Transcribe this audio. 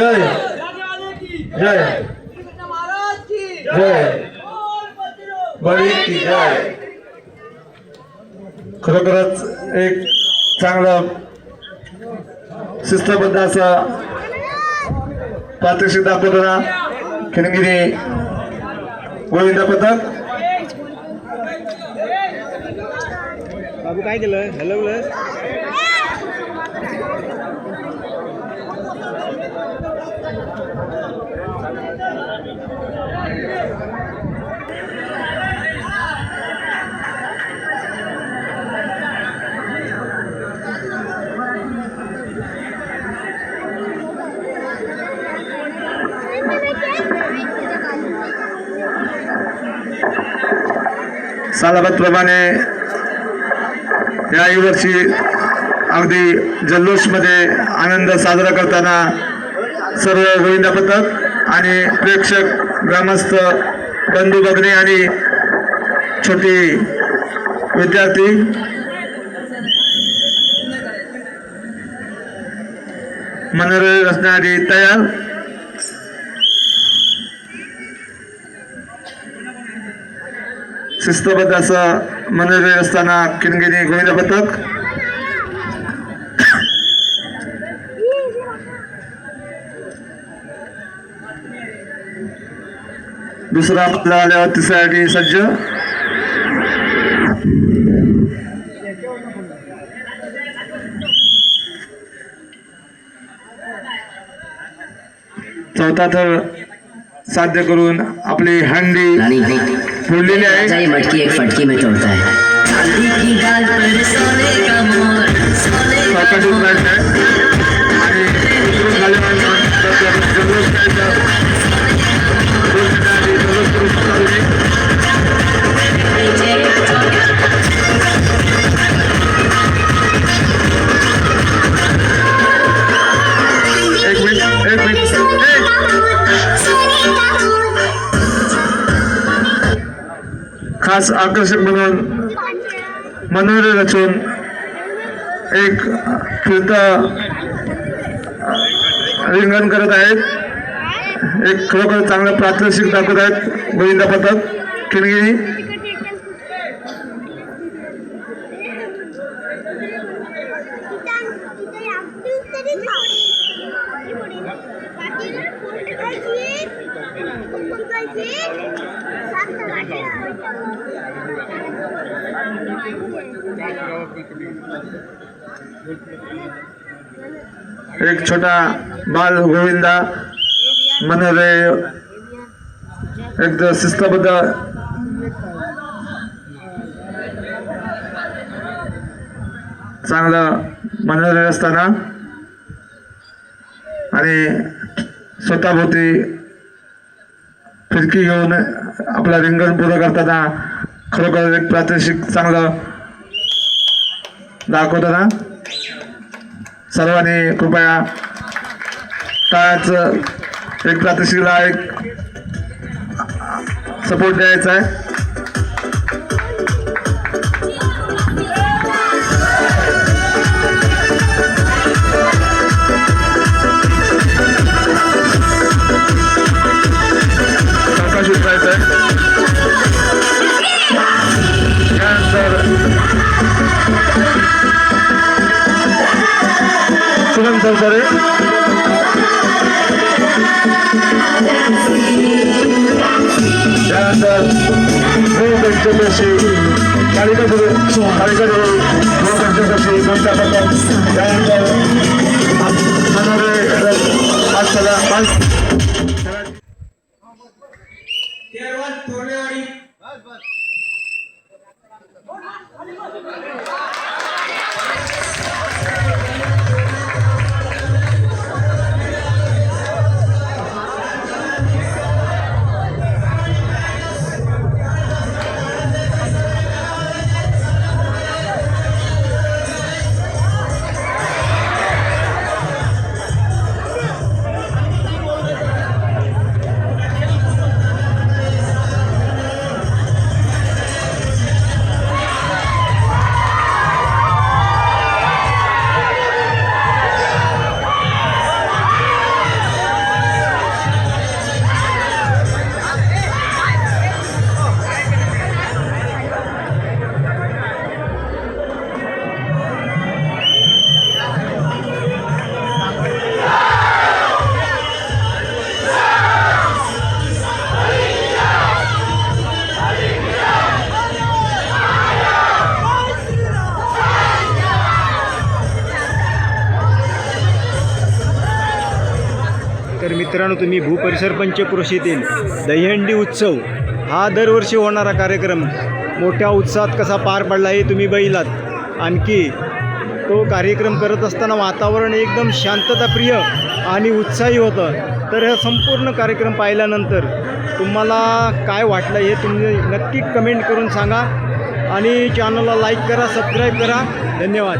जय। जय। जय। बळी की जय। खरोखरच एक चांगलं शिस्तबद्ध असं पात्रशी दाखवताना खिणगिरी गोविंदा पथक. बाबू काय केलं? हलवलं? सालाबादप्रमाणे याही वर्षी अगदी जल्लोषमध्ये आनंद साजरा करताना सर्व गोविंदा पथक आणि प्रेक्षक ग्रामस्थ बंधू भगिनी आणि छोटी विद्यार्थी मनोरंजन असण्याआधी तयार शिस्तबद्ध असं मनोरंजन असताना किनगिरी गोविंद पथक. दुसरा आपला आल्यावर तिसऱ्यासाठी सज्ज. चौथा तर साध्य करून आपली हंडी राजा आहे. मटकी एक फटकी में तोड़ता खास आकर्षक म्हणून मनोरंजन रचून एक फिरता रिंगण करत आहेत. एक खरोखर चांगलं प्रात्यक्षिक दाखवत आहेत गोविंदा पथक किणगिरी एक छोटा बाल गोविंदा मनोरे एक शिस्तबद्ध चांगलं मनोरंजन असताना आणि स्वतःभोवती फिरकी घेऊन आपला रिंगण पुरं करताना खरोखर एक प्रात्यक्षिक चांगलं दाखवताना सर्वांनी कृपया टाळ्याचं एक प्रात्यक्षिकला एक सपोर्ट द्यायचा आहे. সুগান সরকারের দেখতে পেয়েছি কালিকা ধরে কালিকা ধরে দেখতে পেয়েছি ঘণ্টা পাতা আজকাল পাঁচ तर मित्रांनो तुम्ही भूपरिसर पंचक्रोशीतील दहीहंडी उत्सव हा दरवर्षी होणारा कार्यक्रम मोठ्या उत्साहात कसा पार पडला हे तुम्ही बैलात आणखी तो कार्यक्रम करत असताना वातावरण एकदम शांतताप्रिय आणि उत्साही होतं. तर हा संपूर्ण कार्यक्रम पाहिल्यानंतर तुम्हाला काय वाटलं हे तुम्ही नक्की कमेंट करून सांगा आणि चॅनलला लाईक करा सबस्क्राईब करा. धन्यवाद.